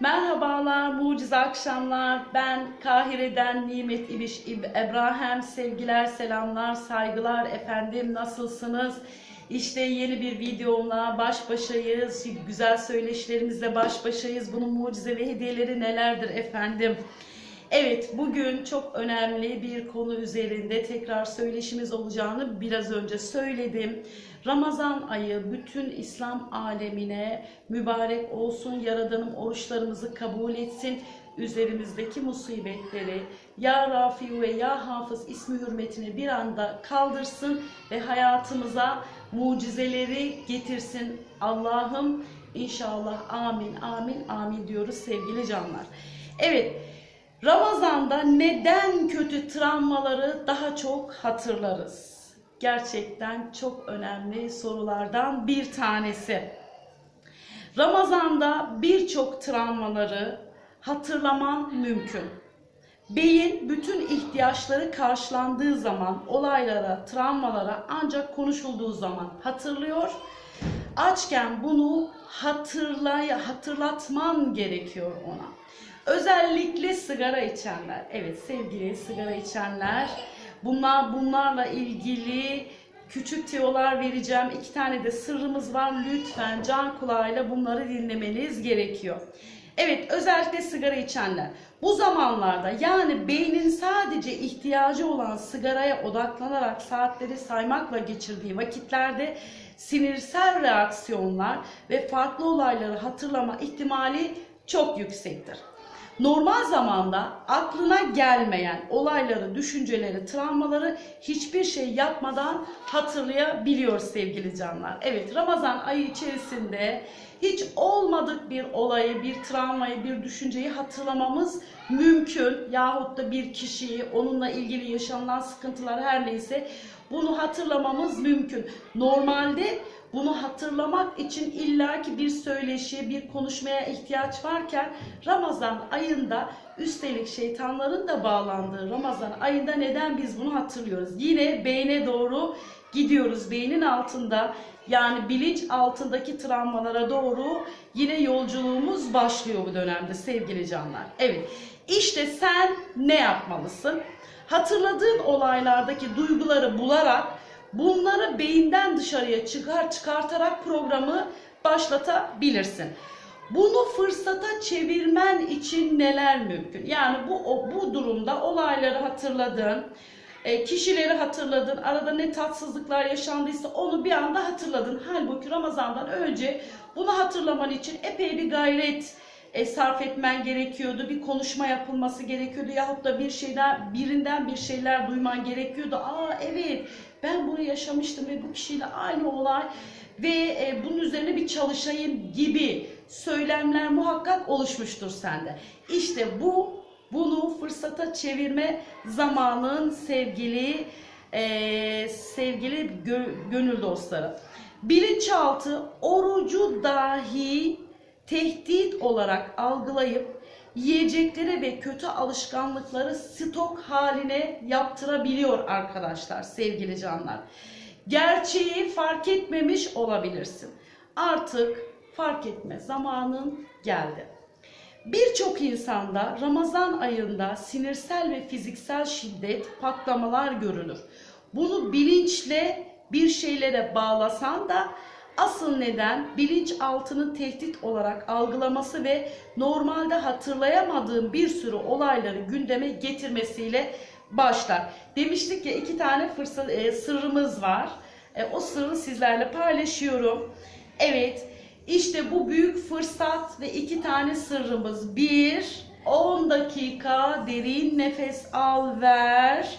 Merhabalar, mucize akşamlar. Ben Kahire'den Nimet İbiş İb- İbrahim. Sevgiler, selamlar, saygılar efendim. Nasılsınız? İşte yeni bir videomla baş başayız. Güzel söyleşilerimizle baş başayız. Bunun mucize ve hediyeleri nelerdir efendim? Evet, bugün çok önemli bir konu üzerinde tekrar söyleşimiz olacağını biraz önce söyledim. Ramazan ayı bütün İslam alemine mübarek olsun. Yaradanım oruçlarımızı kabul etsin. Üzerimizdeki musibetleri Ya Rafi ve Ya Hafız ismi hürmetine bir anda kaldırsın ve hayatımıza mucizeleri getirsin. Allah'ım inşallah amin amin amin diyoruz sevgili canlar. Evet Ramazan'da neden kötü travmaları daha çok hatırlarız? Gerçekten çok önemli sorulardan bir tanesi. Ramazan'da birçok travmaları hatırlaman mümkün. Beyin bütün ihtiyaçları karşılandığı zaman olaylara, travmalara ancak konuşulduğu zaman hatırlıyor. Açken bunu hatırlay hatırlatman gerekiyor ona. Özellikle sigara içenler. Evet sevgili sigara içenler. Bunlar bunlarla ilgili küçük tiyolar vereceğim. İki tane de sırrımız var. Lütfen can kulağıyla bunları dinlemeniz gerekiyor. Evet özellikle sigara içenler. Bu zamanlarda yani beynin sadece ihtiyacı olan sigaraya odaklanarak saatleri saymakla geçirdiği vakitlerde sinirsel reaksiyonlar ve farklı olayları hatırlama ihtimali çok yüksektir. Normal zamanda aklına gelmeyen olayları, düşünceleri, travmaları hiçbir şey yapmadan hatırlayabiliyor sevgili canlar. Evet Ramazan ayı içerisinde hiç olmadık bir olayı, bir travmayı, bir düşünceyi hatırlamamız mümkün. Yahut da bir kişiyi, onunla ilgili yaşanılan sıkıntılar her neyse bunu hatırlamamız mümkün. Normalde bunu hatırlamak için illaki bir söyleşi, bir konuşmaya ihtiyaç varken Ramazan ayında üstelik şeytanların da bağlandığı Ramazan ayında neden biz bunu hatırlıyoruz? Yine beyne doğru gidiyoruz. Beynin altında yani bilinç altındaki travmalara doğru yine yolculuğumuz başlıyor bu dönemde sevgili canlar. Evet işte sen ne yapmalısın? Hatırladığın olaylardaki duyguları bularak bunları beyinden dışarıya çıkar çıkartarak programı başlatabilirsin. Bunu fırsata çevirmen için neler mümkün? Yani bu bu durumda olayları hatırladın, e, kişileri hatırladın, arada ne tatsızlıklar yaşandıysa onu bir anda hatırladın. Halbuki Ramazan'dan önce bunu hatırlaman için epey bir gayret e, sarf etmen gerekiyordu. Bir konuşma yapılması gerekiyordu yahut da bir şeyden birinden bir şeyler duyman gerekiyordu. Aa evet ben bunu yaşamıştım ve bu kişiyle aynı olay ve e, bunun üzerine bir çalışayım gibi söylemler muhakkak oluşmuştur sende. İşte bu bunu fırsata çevirme zamanın sevgili e, sevgili gö- gönül dostları. Bilinçaltı orucu dahi tehdit olarak algılayıp yiyeceklere ve kötü alışkanlıkları stok haline yaptırabiliyor arkadaşlar sevgili canlar. Gerçeği fark etmemiş olabilirsin. Artık fark etme zamanın geldi. Birçok insanda Ramazan ayında sinirsel ve fiziksel şiddet, patlamalar görülür. Bunu bilinçle bir şeylere bağlasan da asıl neden bilinçaltının tehdit olarak algılaması ve normalde hatırlayamadığın bir sürü olayları gündeme getirmesiyle başlar. Demiştik ya iki tane fırsat, e, sırrımız var. E, o sırrı sizlerle paylaşıyorum. Evet, işte bu büyük fırsat ve iki tane sırrımız. Bir, 10 dakika derin nefes al ver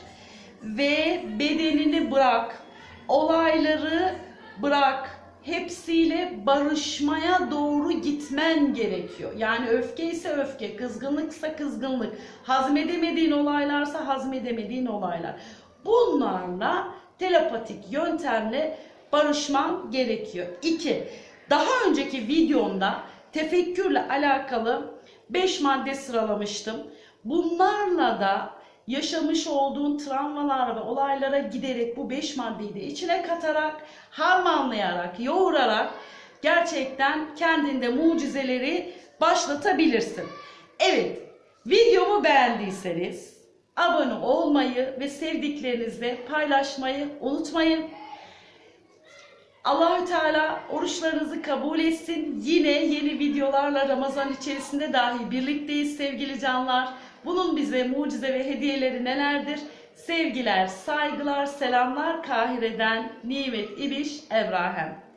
ve bedenini bırak. Olayları bırak. Hepsiyle barışmaya doğru gitmen gerekiyor. Yani öfke ise öfke, kızgınlıksa kızgınlık, hazmedemediğin olaylarsa hazmedemediğin olaylar. Bunlarla telepatik yöntemle barışman gerekiyor. İki, daha önceki videomda tefekkürle alakalı 5 madde sıralamıştım. Bunlarla da yaşamış olduğun travmalar ve olaylara giderek bu 5 maddeyi de içine katarak, harmanlayarak, yoğurarak gerçekten kendinde mucizeleri başlatabilirsin. Evet, videomu beğendiyseniz abone olmayı ve sevdiklerinizle paylaşmayı unutmayın. Allahü Teala oruçlarınızı kabul etsin. Yine yeni videolarla Ramazan içerisinde dahi birlikteyiz sevgili canlar. Bunun bize mucize ve hediyeleri nelerdir? Sevgiler, saygılar, selamlar Kahire'den Nimet İbiş Ebrahim.